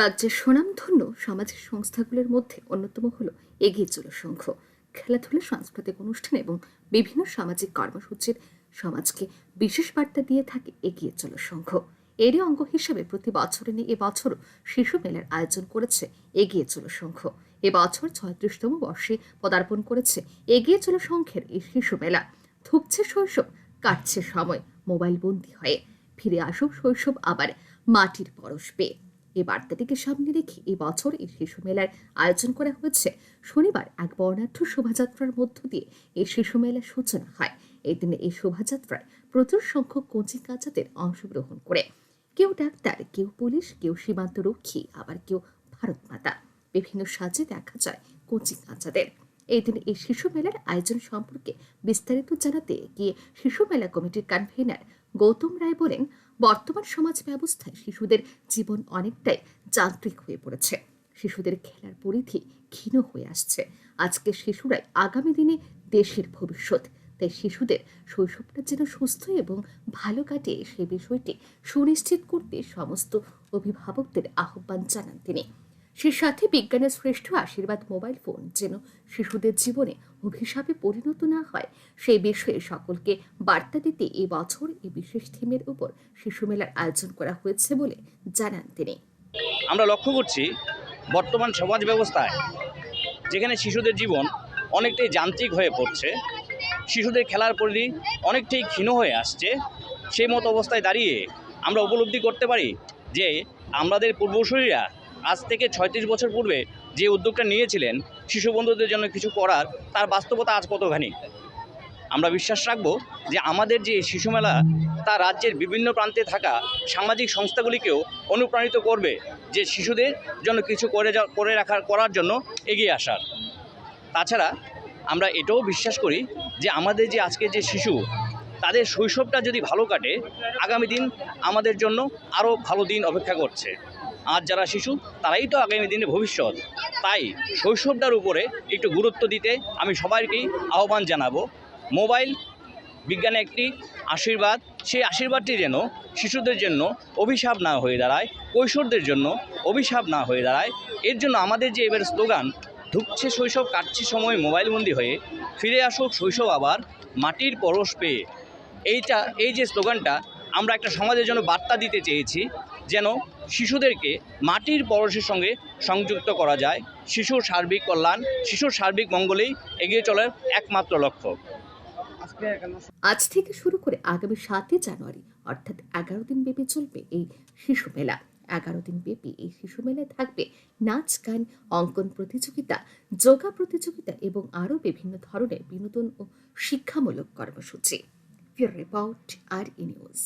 রাজ্যের সুনামধন্য সামাজিক সংস্থাগুলোর মধ্যে অন্যতম হল এগিয়ে চলো সংঘ। খেলাধুলা, সাংস্কৃতিক অনুষ্ঠান এবং বিভিন্ন সামাজিক কর্মসূচির সমাজকে বিশেষ বার্তা দিয়ে থাকে এগিয়ে চলো সংঘ। এরই অঙ্গ হিসেবে প্রতি বছরে নিয়ে এবছরও শিশু মেলার আয়োজন করেছে এগিয়ে চলো সংঘ। এবছর ছয়ত্রিশতম বর্ষে পদার্পণ করেছে এগিয়ে চলো সংঘের এই শিশু মেলা। থুকছে শৈশব, কাটছে সময়, মোবাইল বন্দি হয়ে। ফিরে আসুক শৈশব আবার মাটির পরশ পেয়ে। এই বার্তাটিকে সামনে রেখে এই বছর এই শিশু মেলার আয়োজন করা হয়েছে। শনিবার এক বর্ণাঢ্য শোভাযাত্রার মধ্য দিয়ে এই শিশু মেলার সূচনা হয়। এই দিনে এই শোভাযাত্রায় প্রচুর সংখ্যক কোচিং কাচাদের অংশগ্রহণ করে। কেউ ডাক্তার, কেউ পুলিশ, কেউ সীমান্ত রক্ষী আবার কেউ ভারত মাতা। বিভিন্ন সাজে দেখা যায় কোচিং কাচাদের। এই দিন এই শিশু মেলার আয়োজন সম্পর্কে বিস্তারিত জানাতে গিয়ে শিশু মেলা কমিটির কনভেনার গৌতম রায় বলেন বর্তমান সমাজ ব্যবস্থায় শিশুদের জীবন অনেকটাই যান্ত্রিক হয়ে পড়েছে। শিশুদের খেলার পরিধি ক্ষীণ হয়ে আসছে। আজকে শিশুরাই আগামী দিনে দেশের ভবিষ্যৎ। তাই শিশুদের শৈশবটা যেন সুস্থ এবং ভালো কাটে সে বিষয়টি সুনিশ্চিত করতে সমস্ত অভিভাবকদের আহ্বান জানান তিনি। সে সাথে বিজ্ঞানের শ্রেষ্ঠ আশীর্বাদ মোবাইল ফোন, যেন শিশুদের জীবনে অভিশাপে পরিণত না হয়। সেই বিষয়ে সকলকে বার্তা দিতে এই বছর এই বিশেষ থিমের উপর শিশু মেলার আয়োজন করা হয়েছে বলে জানান তিনি। আমরা লক্ষ্য করছি, বর্তমান সমাজ ব্যবস্থায় যেখানে শিশুদের জীবন অনেকটাই যান্ত্রিক হয়ে পড়ছে, শিশুদের খেলার পরিধি অনেকটাই ক্ষীণ হয়ে আসছে, সেই মতো অবস্থায় দাঁড়িয়ে আমরা উপলব্ধি করতে পারি যে আমাদের পূর্বসূরীরা আজ থেকে ছয়ত্রিশ বছর পূর্বে যে উদ্যোগটা নিয়েছিলেন শিশু বন্ধুদের জন্য কিছু করার, তার বাস্তবতা আজ কতখানি? আমরা বিশ্বাস রাখব যে আমাদের যে শিশু মেলা, তা রাজ্যের বিভিন্ন প্রান্তে থাকা সামাজিক সংস্থাগুলিকেও অনুপ্রাণিত করবে যে শিশুদের জন্য কিছু করে করে রাখার, করার জন্য এগিয়ে আসার। তাছাড়া আমরা এটাও বিশ্বাস করি যে আমাদের যে আজকে যে শিশু, তাদের শৈশবটা যদি ভালো কাটে, আগামী দিন আমাদের জন্য আরও ভালো দিন অপেক্ষা করছে। আজ যারা শিশু, তারাই তো আগামী দিনে ভবিষ্যৎ। তাই শৈশবটার উপরে একটু গুরুত্ব দিতে আমি সবাইকেই আহ্বান জানাব। মোবাইল বিজ্ঞানে একটি আশীর্বাদ, সেই আশীর্বাদটি যেন শিশুদের জন্য অভিশাপ না হয়ে দাঁড়ায়, কৈশোরদের জন্য অভিশাপ না হয়ে দাঁড়ায়। এর জন্য আমাদের যে এবার স্লোগান, ঢুকছে শৈশব, কাটছে সময় মোবাইলবন্দি হয়ে, ফিরে আসুক শৈশব আবার, মাটির পরশ পেয়ে। এইটা, এই যে স্লোগানটা, আমরা একটা সমাজের জন্য বার্তা দিতে চেয়েছি, যেন শিশুদেরকে মাটির পরশের সঙ্গে সংযুক্ত করা যায়। শিশুর সার্বিক কল্যাণ, শিশুর সার্বিক মঙ্গলেই এগিয়ে চলার একমাত্র লক্ষ্য। আজ থেকে শুরু করে আগামী সাতই জানুয়ারি, অর্থাৎ এগারো দিন ব্যাপী চলবে এই শিশু মেলা। এগারো দিন ব্যাপী এই শিশু মেলায় থাকবে নাচ, গান, অঙ্কন প্রতিযোগিতা, যোগা প্রতিযোগিতা এবং আরও বিভিন্ন ধরনের বিনোদন ও শিক্ষামূলক কর্মসূচি। Report, R E news.